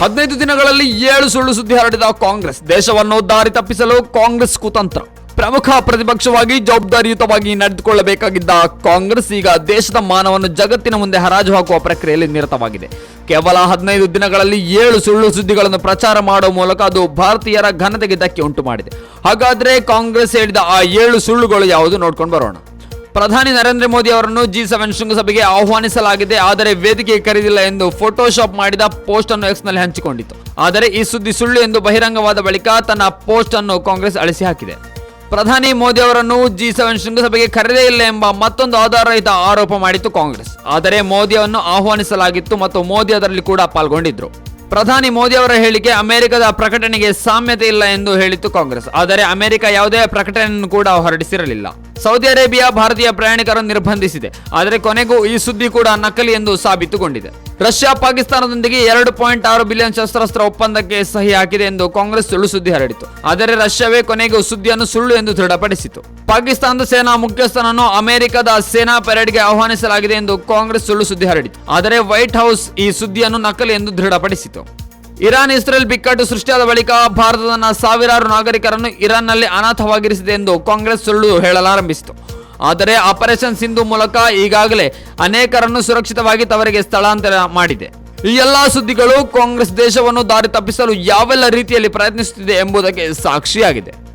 ಹದಿನೈದು ದಿನಗಳಲ್ಲಿ ಏಳು ಸುಳ್ಳು ಸುದ್ದಿ ಹರಡಿದ ಕಾಂಗ್ರೆಸ್. ದೇಶವನ್ನು ದಾರಿ ತಪ್ಪಿಸಲು ಕಾಂಗ್ರೆಸ್ ಕುತಂತ್ರ. ಪ್ರಮುಖ ಪ್ರತಿಪಕ್ಷವಾಗಿ ಜವಾಬ್ದಾರಿಯುತವಾಗಿ ನಡೆದುಕೊಳ್ಳಬೇಕಾಗಿದ್ದ ಕಾಂಗ್ರೆಸ್ ಈಗ ದೇಶದ ಮಾನವನ್ನು ಜಗತ್ತಿನ ಮುಂದೆ ಹರಾಜು ಹಾಕುವ ಪ್ರಕ್ರಿಯೆಯಲ್ಲಿ ನಿರತವಾಗಿದೆ. ಕೇವಲ ಹದಿನೈದು ದಿನಗಳಲ್ಲಿ ಏಳು ಸುಳ್ಳು ಸುದ್ದಿಗಳನ್ನು ಪ್ರಚಾರ ಮಾಡುವ ಮೂಲಕ ಅದು ಭಾರತೀಯರ ಘನತೆಗೆ ಧಕ್ಕೆ ಉಂಟು ಮಾಡಿದೆ ಹಾಗಾದರೆ ಕಾಂಗ್ರೆಸ್ ಹೇಳಿದ ಆ ಏಳು ಸುಳ್ಳುಗಳು ಯಾವುದು ನೋಡ್ಕೊಂಡು ಬರೋಣ. ಪ್ರಧಾನಿ ನರೇಂದ್ರ ಮೋದಿ ಅವರನ್ನು ಜಿ ಸೆವೆನ್ ಶೃಂಗಸಭೆಗೆ ಆಹ್ವಾನಿಸಲಾಗಿದೆ. ಆದರೆ ವೇದಿಕೆ ಕರೆದಿಲ್ಲ ಎಂದು ಫೋಟೋಶಾಪ್ ಮಾಡಿದ ಪೋಸ್ಟ್ ಅನ್ನು ಎಕ್ಸ್ನಲ್ಲಿ ಹಂಚಿಕೊಂಡಿತ್ತು. ಆದರೆ ಈ ಸುದ್ದಿ ಸುಳ್ಳು ಎಂದು ಬಹಿರಂಗವಾದ ಬಳಿಕ ತನ್ನ ಪೋಸ್ಟ್ ಅನ್ನು ಕಾಂಗ್ರೆಸ್ ಅಳಿಸಿ ಹಾಕಿದೆ. ಪ್ರಧಾನಿ ಮೋದಿ ಅವರನ್ನು ಜಿ ಸೆವೆನ್ ಶೃಂಗಸಭೆಗೆ ಕರೆದೇ ಇಲ್ಲ ಎಂಬ ಮತ್ತೊಂದು ಆಧಾರರಹಿತ ಆರೋಪ ಮಾಡಿತ್ತು ಕಾಂಗ್ರೆಸ್ ಆದರೆ ಮೋದಿಯನ್ನು ಆಹ್ವಾನಿಸಲಾಗಿತ್ತು ಮತ್ತು ಮೋದಿ ಅದರಲ್ಲಿ ಕೂಡ ಪಾಲ್ಗೊಂಡಿದ್ರು. ಪ್ರಧಾನಿ ಮೋದಿ ಅವರ ಹೇಳಿಕೆ ಅಮೆರಿಕದ ಪ್ರಕಟಣೆಗೆ ಸಾಮ್ಯತೆ ಇಲ್ಲ ಎಂದು ಹೇಳಿತ್ತು ಕಾಂಗ್ರೆಸ್. ಆದರೆ ಅಮೆರಿಕ ಯಾವುದೇ ಪ್ರಕಟಣೆಯನ್ನು ಕೂಡ ಹೊರಡಿಸಿರಲಿಲ್ಲ. ಸೌದಿ ಅರೇಬಿಯಾ ಭಾರತೀಯ ಪ್ರಯಾಣಿಕರನ್ನು ನಿರ್ಬಂಧಿಸಿದೆ. ಆದರೆ ಕೊನೆಗೂ ಈ ಸುದ್ದಿ ಕೂಡ ನಕಲಿ ಎಂದು ಸಾಬೀತುಗೊಂಡಿದೆ. ರಷ್ಯಾ ಪಾಕಿಸ್ತಾನದೊಂದಿಗೆ ಎರಡು ಪಾಯಿಂಟ್ ಆರು ಬಿಲಿಯನ್ ಶಸ್ತ್ರಾಸ್ತ್ರ ಒಪ್ಪಂದಕ್ಕೆ ಸಹಿ ಹಾಕಿದೆ ಎಂದು ಕಾಂಗ್ರೆಸ್ ಸುಳ್ಳು ಸುದ್ದಿ ಹರಡಿತು. ಆದರೆ ರಷ್ಯಾವೇ ಕೊನೆಗೆ ಸುದ್ದಿಯನ್ನು ಸುಳ್ಳು ಎಂದು ದೃಢಪಡಿಸಿತು. ಪಾಕಿಸ್ತಾನದ ಸೇನಾ ಮುಖ್ಯಸ್ಥನನ್ನು ಅಮೆರಿಕದ ಸೇನಾ ಪೆರೇಡ್ಗೆ ಆಹ್ವಾನಿಸಲಾಗಿದೆ ಎಂದು ಕಾಂಗ್ರೆಸ್ ಸುಳ್ಳು ಸುದ್ದಿ ಹರಡಿತು. ಆದರೆ ವೈಟ್ ಹೌಸ್ ಈ ಸುದ್ದಿಯನ್ನು ನಕಲಿ ಎಂದು ದೃಢಪಡಿಸಿತು. ಇರಾನ್ ಇಸ್ರೇಲ್ ಬಿಕ್ಕಟ್ಟು ಸೃಷ್ಟಿಯಾದ ಬಳಿಕ ಭಾರತದ ಸಾವಿರಾರು ನಾಗರಿಕರನ್ನು ಇರಾನ್ನಲ್ಲಿ ಅನಾಥವಾಗಿರಿಸಿದೆ ಎಂದು ಕಾಂಗ್ರೆಸ್ ಸುಳ್ಳು ಹೇಳಲಾರಂಭಿಸಿತು. ಆದರೆ ಆಪರೇಷನ್ ಸಿಂಧು ಮೂಲಕ ಈಗಾಗಲೇ ಅನೇಕರನ್ನು ಸುರಕ್ಷಿತವಾಗಿ ತವರಿಗೆ ಸ್ಥಳಾಂತರ ಮಾಡಿದೆ. ಈ ಎಲ್ಲಾ ಸುದ್ದಿಗಳು ಕಾಂಗ್ರೆಸ್ ದೇಶವನ್ನು ದಾರಿ ತಪ್ಪಿಸಲು ಯಾವೆಲ್ಲ ರೀತಿಯಲ್ಲಿ ಪ್ರಯತ್ನಿಸುತ್ತಿದೆ ಎಂಬುದಕ್ಕೆ ಸಾಕ್ಷಿಯಾಗಿದೆ.